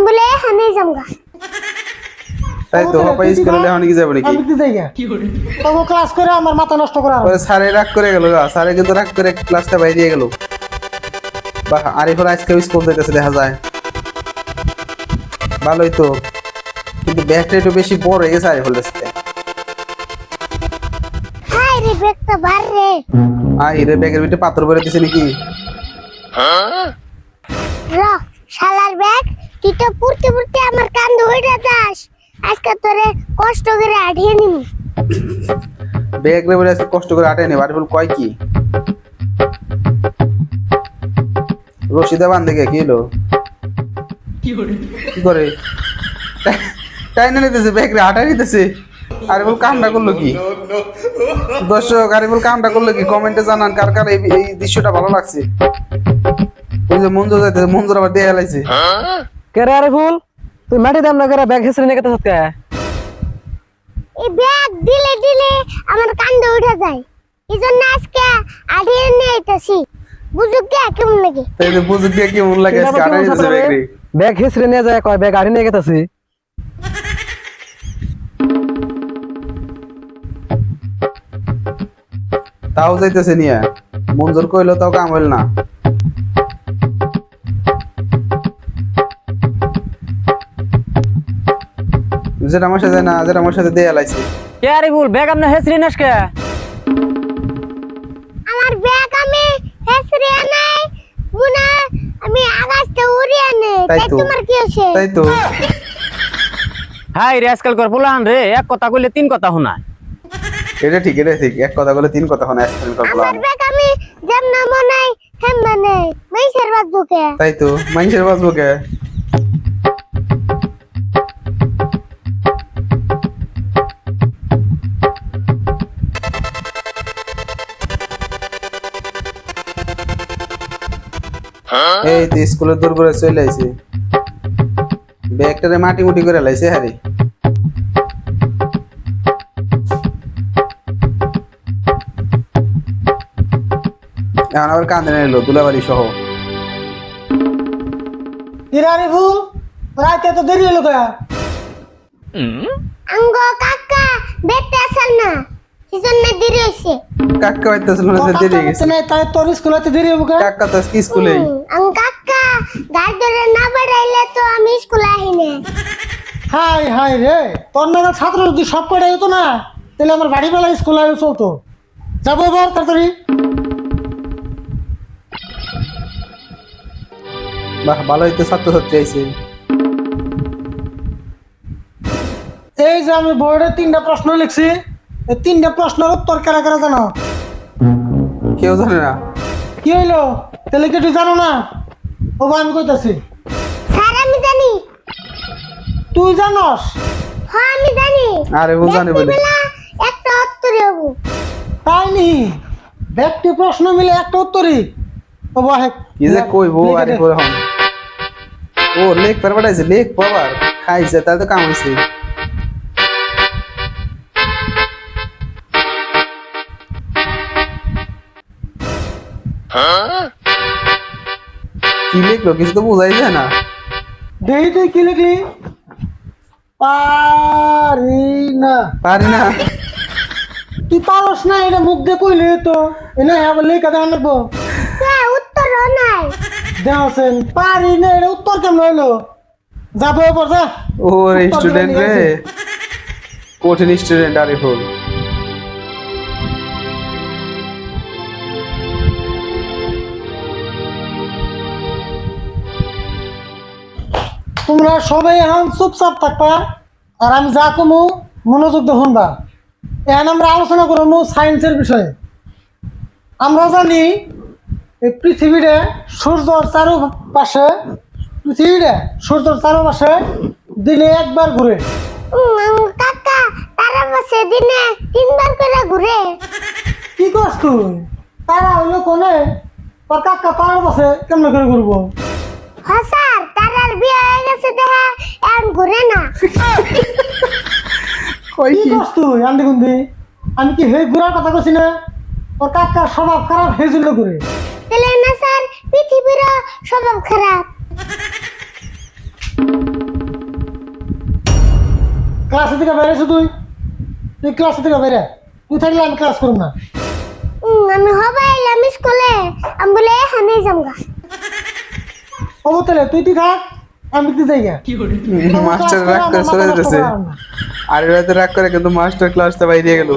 আমি বলে আমি যামগা। তাই তো পাপা স্কুলে এখন কি যাবে নাকি? আমি কি তবু ক্লাস করে আমার মাথা নষ্ট করা পরে স্যারে রাগ করে গেল গা স্যারে কিন্তু রাগ করে ক্লাসটা বাইরে দিয়ে গেল। বাহ আরিফুল আজকে স্কুল যেতেছে দেখা যায়। ভালোই তো কিন্তু ব্যাগটা একটু বেশি বড় হয়ে গেছে আরিফুল কাছে হাই রে বেকটা বার রে। আই রে ব্যাগের ভিতরে পাথর ভরে দিছে নাকি? র শালার ব্যাগ। তুই তো পুরতে পুরতে আমার কান ধরে যাস। আজকে তোরে কষ্ট করে আঠিয়ে নিবি ব্যাগ রে বলে আজকে কষ্ট করে আটে নেবে আরিফুল কয় কি? রশিদা বান্ধে গে কি হলো? কি করে? তাই না নিতেছে ব্যাগ রে আটাই নিতেছে আরিফুল কামটা করল কি? দর্শক আরিফুল কামটা করল কি? কমেন্টে জানান কার কার এই এই দৃশ্যটা ভালো লাগছে। ওই যে মঞ্জুর যাইতেছে মঞ্জুর আবার দিয়ে হেলাইছে কেরে আরে তুই মাটি দাম না করে ব্যাগ হেসরে নিয়ে গেতে সত্যি এই ব্যাগ দিলে দিলে আমার কান্দে উঠে যায়। এই জন্য আজকে আঠিয়ে নিয়ে আইতাছি। বুঝুক কে কেমন লাগে? তাই যে বুঝুক দিয়ে কেমন লাগে? আজকে ব্যাগ হেসরে নিয়ে যায় কয়? ব্যাগ গাড়ি নিয়ে গেতেছি। তাও যাইতেছে নিয়ে। মঞ্জুর কইলো তাও কাম হইল না। যেটা আমার সাথে না যেটা আমার সাথে দিয়ে এলাইছে কে আরে ফুল ব্যাগ আপনি হেসরে নিস কে আমার ব্যাগ আমি হেসরে নাই মুনা আমি আকাশটা উড়িয়ে নে তাই তাই তোমার কি আছে তাই তো। হাই রে আজকাল কর পোলাহান রে এক কথা কইলে তিন কথা শোনায়। এটা ঠিক এটা ঠিক। এক কথা বলে তিন কথা হয় আইসক্রিম কাপড় আমার ব্যাগ আমি যেমন মনে হয় তেমন নেই মেসের বাদ বুকে তাই তো মানুষের বাঁচবো কে? এই তো স্কুলের দূর করে চলে আইছে। ব্যাগটারে মাটি মুটি করে লাইছে হারে। এখন আবার কান্দে নিল দুলাবাড়ি সহ। ইরানি ফুল রাতে তো দেরি হলো কে আঙ্গ কাকা বেতে আসল না? সেজন্য দেরি হয়েছে কাকা হইতেছিল না যে দেরি গেছে। তাই তোর স্কুলে দেরি হব কাকা তো আজকে স্কুলে আঙ্গ কাকা গাড়ি ধরে না বাড়াইলে তো আমি স্কুলে আহি না। হাই হাই রে তোর নাগাল ছাত্র যদি সব হতো না তাহলে আমার বাড়ি বেলা স্কুল আগে চলতো। যাব এবার তাড়াতাড়ি। বাহ ভালো হইতে ছাত্রছাত্রী আইছে। এই যে আমি বোর্ডে তিনটা প্রশ্ন লিখছি। এই তিনটা প্রশ্নের উত্তর কারা কারা জানো? কেউ জানে না। কি হইল? তাহলে কি তুই জানো না? ও ভাই, আমি কইতাছি। স্যার আমি জানি। তুই জানস? হ্যাঁ আমি জানি। আরে ও জানে বলে। একটা উত্তর হব। তাই নি? ব্যক্তি প্রশ্ন মিলে একটা উত্তরই। ও ভাই কি যে কইবো আরে দে। পরে হন ও লেখ পার পাঠাইছে লেখ পাবার। খাইছে তাহলে তো কাম হইছে। কি লিখলো? কিছু তো বোঝাই যায় না। দেই তুই কি লিখলি? পারি না। পারি না। তুই পারস না এটা মুখ দিয়ে কইলি তো এনে আবার লেখা লাগবো। হ্যাঁ উত্তর নাই। দেওয়াছেন পারি না এটা উত্তর কেমন হইল? যাব এবার যা। ও স্টুডেন্ট রে। কঠিন স্টুডেন্ট আরে তোমরা সবাই এখন চুপচাপ থাকবা আর আমি যা কমু মনোযোগ দিয়ে শুনবা। এখন আমরা আলোচনা করব সায়েন্সের বিষয়ে। আমরা জানি এই পৃথিবীতে সূর্যর চারপাশে পৃথিবীতে সূর্যর চারপাশে দিনে একবার ঘুরে। কাকা তারা বসে দিনে তিনবার করে ঘুরে। কি করছ তুই? তারা হইল কোনে? তোর কাকা তার পাশে কেমন করে ঘুরবো? হ্যাঁ স্যার তারার আছে দেখা ঘুরে না। কই কি? তুই আন্দি গুন্দি আমি কি হে ঘুরার কথা কইছি না? ওর কাকার স্বভাব খারাপ হে জন্য ঘুরে। তাহলে না স্যার পৃথিবীর স্বভাব খারাপ। ক্লাস থেকে বেরেছো তুই? তুই ক্লাস থেকে বেরে তুই থাকলে আমি ক্লাস করব না। আমি হবে আমি স্কুলে। আমি বলে এখানে যাব অবতলে তুই তুই থাক? আমি তো যাই মাস্টার রাগ করে সরে যাচ্ছে আর রাগ করে কিন্তু মাস্টার ক্লাসটা বাইরে গেল